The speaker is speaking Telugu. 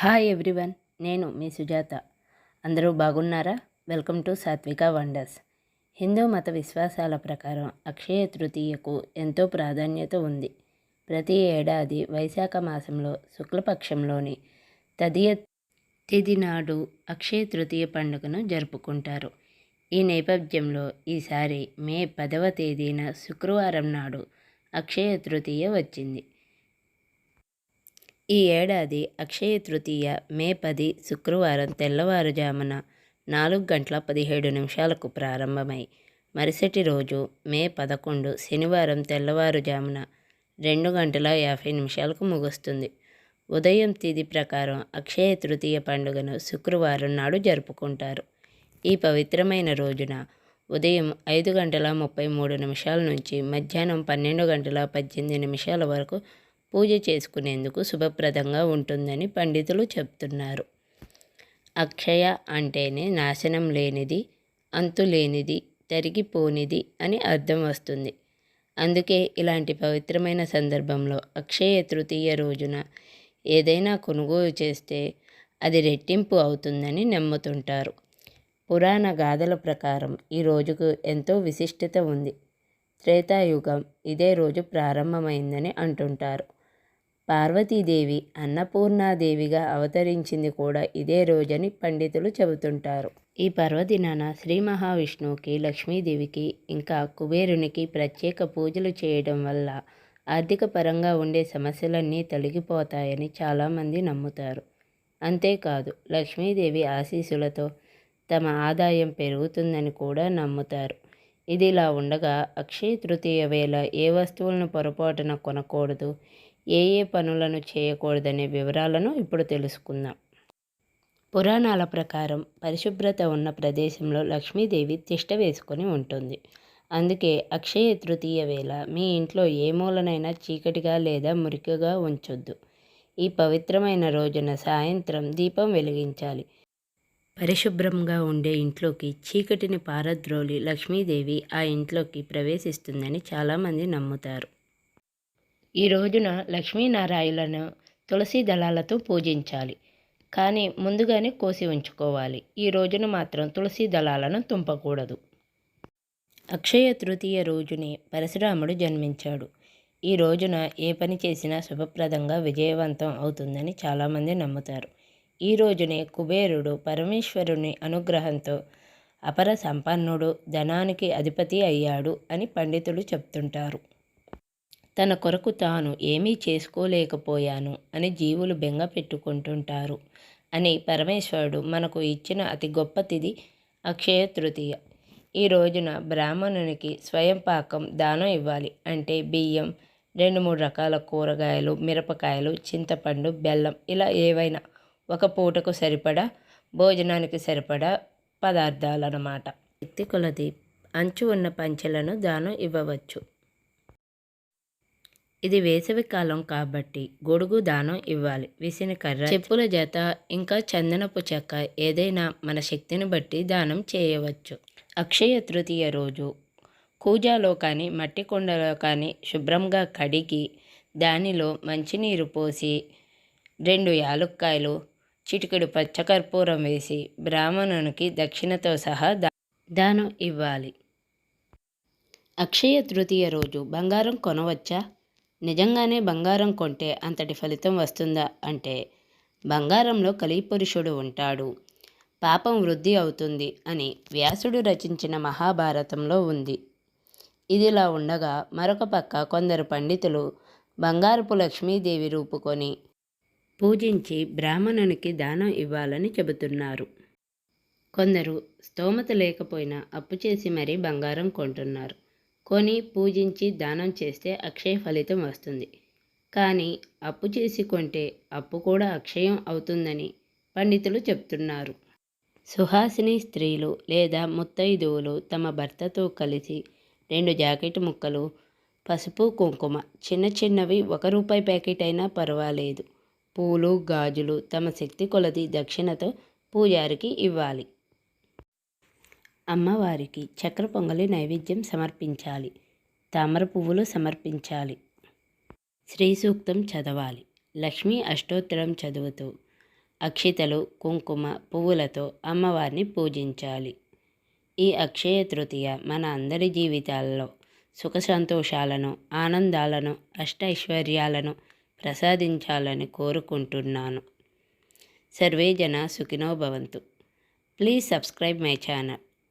హాయ్ ఎవ్రీవన్ నేను మీ సుజాత. అందరూ బాగున్నారా? Welcome to Satvika wonders Hindu మత విశ్వాసాల ప్రకారం అక్షయ తృతీయకు ఎంతో ప్రాధాన్యత ఉంది. ప్రతి ఏడాది వైశాఖ మాసంలో శుక్లపక్షంలోని తదియ తిథి నాడు అక్షయ తృతీయ పండుగను జరుపుకుంటారు. ఈ నేపథ్యంలో ఈసారి మే పదవ తేదీన శుక్రవారం నాడు అక్షయ తృతీయ వచ్చింది. ఈ ఏడాది అక్షయ తృతీయ మే పది శుక్రవారం తెల్లవారుజామున నాలుగు గంటల పదిహేడు నిమిషాలకు ప్రారంభమై మరుసటి రోజు మే పదకొండు శనివారం తెల్లవారుజామున రెండు గంటల యాభై నిమిషాలకు ముగుస్తుంది. ఉదయం తిథి ప్రకారం అక్షయ తృతీయ పండుగను శుక్రవారం నాడు జరుపుకుంటారు. ఈ పవిత్రమైన రోజున ఉదయం ఐదు గంటల ముప్పై మూడు నిమిషాల నుంచి మధ్యాహ్నం పన్నెండు గంటల పద్దెనిమిది నిమిషాల వరకు పూజ చేసుకునేందుకు శుభప్రదంగా ఉంటుందని పండితులు చెప్తున్నారు. అక్షయ అంటేనే నాశనం లేనిది అంతు లేనిది తరిగిపోనిది అని అర్థం వస్తుంది. అందుకే ఇలాంటి పవిత్రమైన సందర్భంలో అక్షయ తృతీయ రోజున ఏదైనా కొనుగోలు చేస్తే అది రెట్టింపు అవుతుందని నమ్ముతుంటారు. పురాణ గాథల ప్రకారం ఈ రోజుకు ఎంతో విశిష్టత ఉంది. త్రేతాయుగం ఇదే రోజు ప్రారంభమైందని అంటుంటారు. పార్వతీదేవి అన్నపూర్ణాదేవిగా అవతరించింది కూడా ఇదే రోజని పండితులు చెబుతుంటారు. ఈ పర్వదినాన శ్రీ మహావిష్ణువుకి లక్ష్మీదేవికి ఇంకా కుబేరునికి ప్రత్యేక పూజలు చేయడం వల్ల ఆర్థిక పరంగా ఉండే సమస్యలన్నీ తొలగిపోతాయని చాలామంది నమ్ముతారు. అంతేకాదు లక్ష్మీదేవి ఆశీస్సులతో తమ ఆదాయం పెరుగుతుందని కూడా నమ్ముతారు. ఇదిలా ఉండగా అక్షయ తృతీయ వేళ ఏ వస్తువులను పొరపాటున కొనకూడదు? ఏ ఏ పనులను చేయకూడదనే వివరాలను ఇప్పుడు తెలుసుకుందాం. పురాణాల ప్రకారం పరిశుభ్రత ఉన్న ప్రదేశంలో లక్ష్మీదేవి తిష్ట వేసుకొని ఉంటుంది. అందుకే అక్షయ తృతీయ వేళ మీ ఇంట్లో ఏ మూలనైనా చీకటిగా లేదా మురికిగా ఉంచొద్దు. ఈ పవిత్రమైన రోజున సాయంత్రం దీపం వెలిగించాలి. పరిశుభ్రంగా ఉండే ఇంట్లోకి చీకటిని పారద్రోలి లక్ష్మీదేవి ఆ ఇంట్లోకి ప్రవేశిస్తుందని చాలామంది నమ్ముతారు. ఈ రోజున లక్ష్మీనారాయణను తులసి దళాలతో పూజించాలి. కానీ ముందుగానే కోసి ఉంచుకోవాలి. ఈ రోజున మాత్రం తులసి దళాలను తుంపకూడదు. అక్షయ తృతీయ రోజునే పరశురాముడు జన్మించాడు. ఈ రోజున ఏ పని చేసినా శుభప్రదంగా విజయవంతం అవుతుందని చాలామంది నమ్ముతారు. ఈ రోజునే కుబేరుడు పరమేశ్వరుని అనుగ్రహంతో అపర సంపన్నుడు ధనానికి అధిపతి అయ్యాడు అని పండితులు చెప్తుంటారు. తన కొరకు తాను ఏమీ చేసుకోలేకపోయాను అని జీవులు బెంగ పెట్టుకుంటుంటారు అని పరమేశ్వరుడు మనకు ఇచ్చిన అతి గొప్ప తిది అక్షయ తృతీయ. ఈ రోజున బ్రాహ్మణునికి స్వయం పాకం దానం ఇవ్వాలి అంటే బియ్యం రెండు మూడు రకాల కూరగాయలు మిరపకాయలు చింతపండు బెల్లం ఇలా ఏవైనా ఒక పూటకు సరిపడా భోజనానికి సరిపడా పదార్థాలన్నమాట. వ్యక్తి కొలది అంచు ఉన్న పంచెలను దానం ఇవ్వవచ్చు. ఇది వేసవి కాలం కాబట్టి గొడుగు దానం ఇవ్వాలి. విసిన కర్ర చెప్పుల జత ఇంకా చందనపు చెక్క ఏదైనా మన శక్తిని బట్టి దానం చేయవచ్చు. అక్షయ తృతీయ రోజు. కూజాలో కానీ మట్టి కొండలో కానీ శుభ్రంగా కడిగి దానిలో మంచినీరు పోసి రెండు యాలుక్కాయలు చిటికెడు పచ్చకర్పూరం వేసి బ్రాహ్మణునికి దక్షిణతో సహా దానం ఇవ్వాలి. అక్షయ తృతీయ రోజు. బంగారం కొనవచ్చా? నిజంగానే బంగారం కొంటే అంతటి ఫలితం వస్తుందా? అంటే బంగారంలో కలిపురుషుడు ఉంటాడు. పాపం వృద్ధి అవుతుంది అని వ్యాసుడు రచించిన మహాభారతంలో ఉంది. ఇదిలా ఉండగా మరొక పక్క కొందరు పండితులు బంగారపు లక్ష్మీదేవి రూపుకొని పూజించి బ్రాహ్మణునికి దానం ఇవ్వాలని చెబుతున్నారు. కొందరు స్తోమత లేకపోయినా అప్పు చేసి మరీ బంగారం కొంటున్నారు. కొని పూజించి దానం చేస్తే అక్షయ ఫలితం వస్తుంది. కానీ అప్పు చేసి కొంటే అప్పు కూడా అక్షయం అవుతుందని పండితులు చెప్తున్నారు. సుహాసిని స్త్రీలు లేదా ముత్తైదువులు తమ భర్తతో కలిసి రెండు జాకెట్ ముక్కలు పసుపు కుంకుమ చిన్న చిన్నవి ఒక రూపాయి ప్యాకెట్ అయినా పర్వాలేదు. పూలు గాజులు తమ శక్తి కొలది దక్షిణతో పూజారికి ఇవ్వాలి. అమ్మవారికి చక్ర పొంగలి నైవేద్యం సమర్పించాలి. తామర పువ్వులు సమర్పించాలి. శ్రీ సూక్తం చదవాలి. లక్ష్మీ అష్టోత్తరం చదువుతూ అక్షితలు కుంకుమ పువ్వులతో అమ్మవారిని పూజించాలి. ఈ అక్షయ తృతీయ మన అందరి జీవితాల్లో సుఖ సంతోషాలను ఆనందాలను అష్టైశ్వర్యాలను ప్రసాదించాలని కోరుకుంటున్నాను. సర్వే జన సుఖినో భవంతు. Please subscribe my channel.